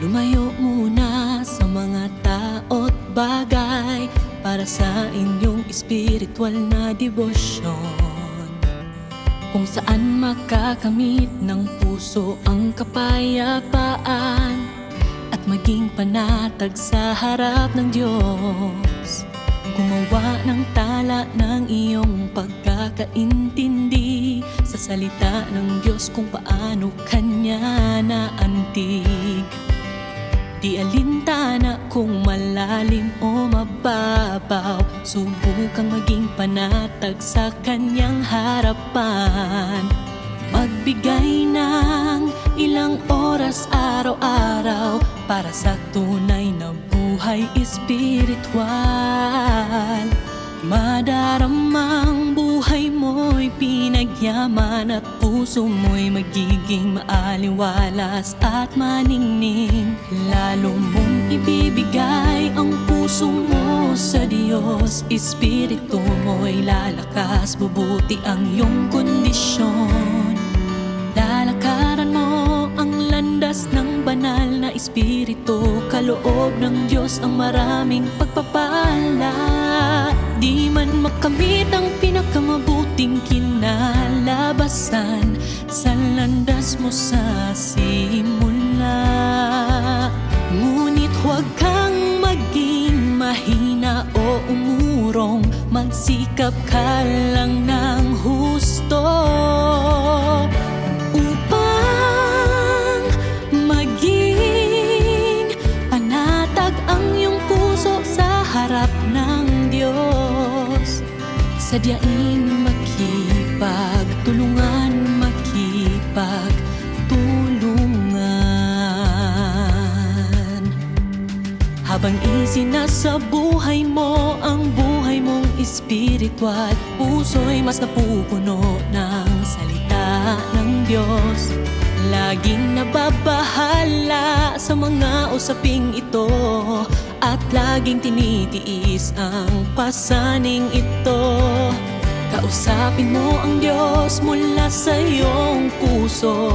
Lumayo muna sa mga tao't bagay Para sa inyong espiritual na debosyon. Kung saan makakamit ng puso ang kapayapaan At maging panatag sa harap ng Diyos. Gumawa ng tala ng iyong pagkakaintindi Sa salita ng Diyos kung paano Kanya naantig Di alintana kung malalim o mababaw. Subukang maging panatag sa kanyang harapan. Magbigay ng ilang oras araw-araw Para sa tunay na buhay espiritual. Mo'y pinagyaman At puso mo'y magiging maaliwalas at maningning. Lalo mong ibibigay ang puso mo sa Diyos. Espiritu mo'y lalakas, bubuti ang iyong kondisyon. Lalakaran mo ang landas ng banal na espiritu. Kaloob ng Diyos ang maraming pagpapala mo sa simula. Ngunit huwag kang maging mahina o umurong. Magsikap ka lang ng husto Upang maging panatag ang iyong puso sa harap ng Diyos. Sadyaing makipagtulungan, makipagtulungan Habang isinasa buhay mo ang buhay mong espiritual Puso'y mas napupuno ng salita ng Diyos. Laging nababahala sa mga usaping ito At laging tinitiis ang pasaning ito. Kausapin mo ang Diyos mula sa iyong puso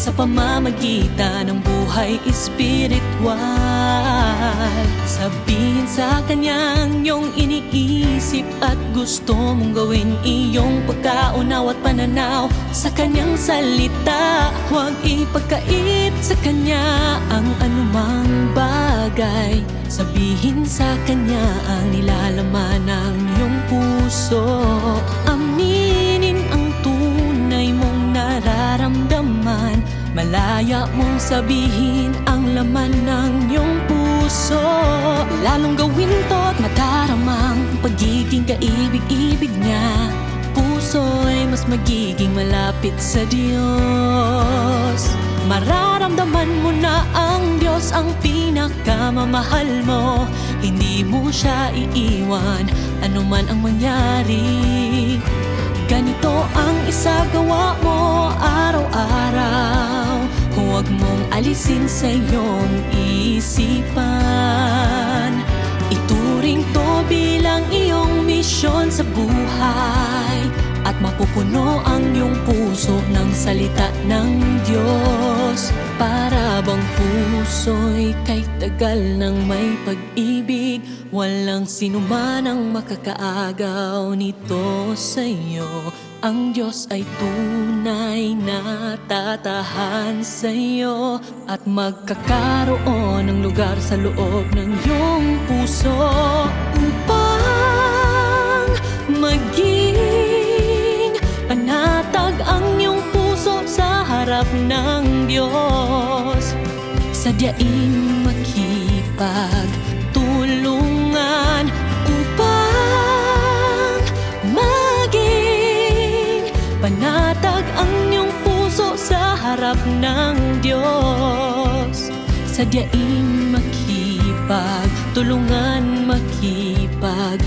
Sa pamamagitan ng buhay espiritual Sabihin sa Kanyang iyong iniisip At gusto mong gawin iyong pagkaunaw at pananaw Sa Kanyang salita. Huwag ipagkait sa Kanya ang anumang bagay. Sabihin sa Kanya ang nilalaman sabihin ang laman ng iyong puso. Lalong gawin to't madaramang pagiging kaibig-ibig niya. Puso'y mas magiging malapit sa Diyos. Mararamdaman mo na ang Diyos ang pinakamamahal mo. Hindi mo siya iiwan, anuman ang mangyari. Ganito ang isagawa mo araw-araw alisin sa iyong isipan. Ituring to bilang iyong misyon sa buhay At mapupuno ang iyong puso ng salita ng Diyos. Para bang puso'y kay tagal ng may pag-ibig Walang sinuman ang makakaagaw nito sa iyo. Ang Diyos ay tunay na tatahan sa iyo At magkakaroon ng lugar sa loob ng iyong puso ng Diyos. Sadyaing makipagtulungan upang maging panatag ang iyong puso sa harap ng Diyos. Sadyaing makipagtulungan, makipag